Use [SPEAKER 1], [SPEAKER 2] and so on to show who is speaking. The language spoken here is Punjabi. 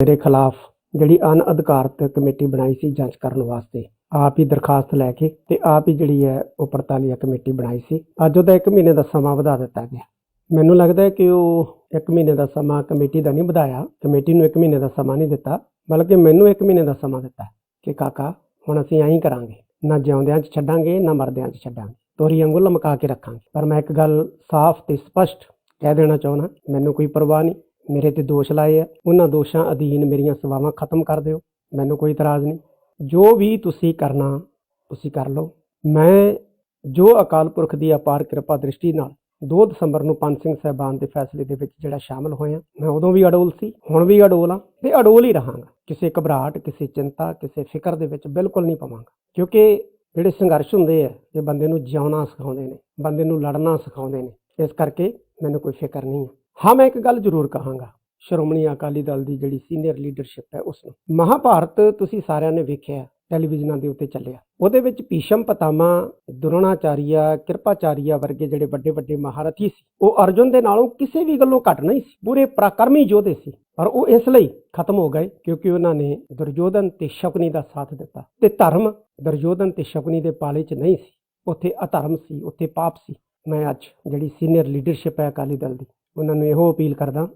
[SPEAKER 1] ਮੇਰੇ ਖਿਲਾਫ ਜਿਹੜੀ ਅਨਅਧਿਕਾਰਤ ਕਮੇਟੀ ਬਣਾਈ ਸੀ ਜਾਂਚ ਕਰਨ ਵਾਸਤੇ, ਆਪ ਹੀ ਦਰਖਾਸਤ ਲੈ ਕੇ ਤੇ ਆਪ ਹੀ ਜਿਹੜੀ ਹੈ ਉਹ ਪੜਤਾਲੀਆ ਕਮੇਟੀ ਬਣਾਈ ਸੀ। ਅੱਜ ਉਹਦਾ 1 ਮਹੀਨੇ ਦਾ ਸਮਾਂ ਵਧਾ ਦਿੱਤਾ ਗਿਆ। ਮੈਨੂੰ ਲੱਗਦਾ ਹੈ ਕਿ ਉਹ 1 ਮਹੀਨੇ ਦਾ ਸਮਾਂ ਕਮੇਟੀ ਦਾ ਨਹੀਂ ਵਧਾਇਆ, ਕਮੇਟੀ ਨੂੰ 1 ਮਹੀਨੇ ਦਾ ਸਮਾਂ ਨਹੀਂ ਦਿੱਤਾ ਬਲਕਿ ਮੈਨੂੰ 1 ਮਹੀਨੇ ਦਾ ਸਮਾਂ ਦਿੱਤਾ ਕਿ ਕਾਕਾ, ਹੁਣ ਅਸੀਂ ਐਂ ਹੀ ਕਰਾਂਗੇ, ਨਾ ਜਿਉਂਦਿਆਂ 'ਚ ਛੱਡਾਂਗੇ, ਨਾ ਮਰਦਿਆਂ 'ਚ ਛੱਡਾਂਗੇ। ਤੋਰੀ ਵਾਂਗੂ ਮਕਾ ਕੇ ਰੱਖਾਂਗੇ। ਪਰ ਮੈਂ ਇੱਕ ਗੱਲ ਸਾਫ਼ ਤੇ ਸਪਸ਼ਟ ਕਹਿ ਦੇਣਾ ਚਾਹੁੰਦਾ, ਮੈਨੂੰ ਕੋਈ ਪਰਵਾਹ ਨਹੀਂ। ਮੇਰੇ ਤੇ ਦੋਸ਼ ਲਾਏ ਆ। ਉਹਨਾਂ ਦੋਸ਼ਾਂ ਅਧੀਨ ਮੇਰੀਆਂ ਸੇਵਾਵਾਂ ਖਤਮ ਕਰ ਦਿਓ। ਮੈਨੂੰ ਕੋਈ ਇਤਰਾਜ਼ ਨਹੀਂ। ਜੋ ਵੀ ਤੁਸੀਂ ਕਰਨਾ, ਤੁਸੀਂ ਕਰ ਲਓ। ਮੈਂ ਜੋ ਅਕਾਲ ਪੁਰਖ ਦੀ ਅਪਾਰ ਕਿਰਪਾ ਦ੍ਰਿਸ਼ਟੀ ਨਾਲ 2 ਦਸੰਬਰ ਨੂੰ ਪੰਜ ਸਿੰਘ ਸਾਹਿਬਾਨ ਦੇ ਫੈਸਲੇ ਦੇ ਵਿੱਚ ਜਿਹੜਾ ਸ਼ਾਮਲ ਹੋਇਆ, ਮੈਂ ਉਦੋਂ ਵੀ ਅਡੋਲ ਸੀ, ਹੁਣ ਵੀ ਅਡੋਲ ਹਾਂ ਤੇ ਅਡੋਲ ਹੀ ਰਹਾਂਗਾ। ਕਿਸੇ ਘਬਰਾਹਟ, ਕਿਸੇ ਚਿੰਤਾ, ਕਿਸੇ ਫਿਕਰ ਦੇ ਵਿੱਚ ਬਿਲਕੁਲ ਨਹੀਂ ਪਵਾਂਗਾ। ਕਿਉਂਕਿ ਜਿਹੜੇ ਸੰਘਰਸ਼ ਹੁੰਦੇ ਆ, ਇਹ ਬੰਦੇ ਨੂੰ ਜਿਉਣਾ ਸਿਖਾਉਂਦੇ ਨੇ, ਬੰਦੇ ਨੂੰ ਲੜਨਾ ਸਿਖਾਉਂਦੇ ਨੇ, ਇਸ ਕਰਕੇ ਮੈਨੂੰ ਕੋਈ ਫਿਕਰ ਨਹੀਂ ਹੈ ਹਾਂ, ਮੈਂ ਇੱਕ ਗੱਲ ਜ਼ਰੂਰ ਕਹਾਂਗਾ। ਸ਼੍ਰੋਮਣੀ ਅਕਾਲੀ ਦਲ ਦੀ ਜਿਹੜੀ ਸੀਨੀਅਰ ਲੀਡਰਸ਼ਿਪ ਹੈ ਉਸ ਨੂੰ ਮਹਾਭਾਰਤ ਤੁਸੀਂ ਸਾਰਿਆਂ ਨੇ ਵੇਖਿਆ ਟੈਲੀਵਿਜ਼ਨਾਂ ਦੇ ਉੱਤੇ ਚੱਲਿਆ। ਉਹਦੇ ਵਿੱਚ ਭੀਸ਼ਮ ਪਤਾਮਾ, ਦੁਰੋਣਾਚਾਰੀਆ, ਕਿਰਪਾਚਾਰੀਆ ਵਰਗੇ ਜਿਹੜੇ ਵੱਡੇ ਵੱਡੇ ਮਹਾਰਥੀ ਸੀ, ਉਹ ਅਰਜੁਨ ਦੇ ਨਾਲੋਂ ਕਿਸੇ ਵੀ ਗੱਲੋਂ ਘੱਟ ਨਹੀਂ ਸੀ। ਪੂਰੇ ਪਰਾਕਰਮੀ ਯੋਧੇ ਸੀ। ਪਰ ਉਹ ਇਸ ਲਈ ਖਤਮ ਹੋ ਗਏ ਕਿਉਂਕਿ ਉਹਨਾਂ ਨੇ ਦੁਰਯੋਧਨ ਤੇ ਸ਼ਕਨੀ ਦਾ ਸਾਥ ਦਿੱਤਾ ਤੇ ਧਰਮ ਦੁਰਯੋਧਨ ਤੇ ਸ਼ਕਨੀ ਦੇ ਪਾਲੇ 'ਚ ਨਹੀਂ ਸੀ। ਉੱਥੇ ਅਧਰਮ ਸੀ, ਉੱਥੇ ਪਾਪ ਸੀ। ਮੈਂ ਅੱਜ ਜਿਹੜੀ ਸੀਨੀਅਰ ਲੀਡਰਸ਼ਿਪ ਹੈ ਅਕਾਲੀ ਦਲ ਦੀ। ਉਹਨਾਂ ਨੂੰ ਇਹੋ ਅਪੀਲ ਕਰਦਾ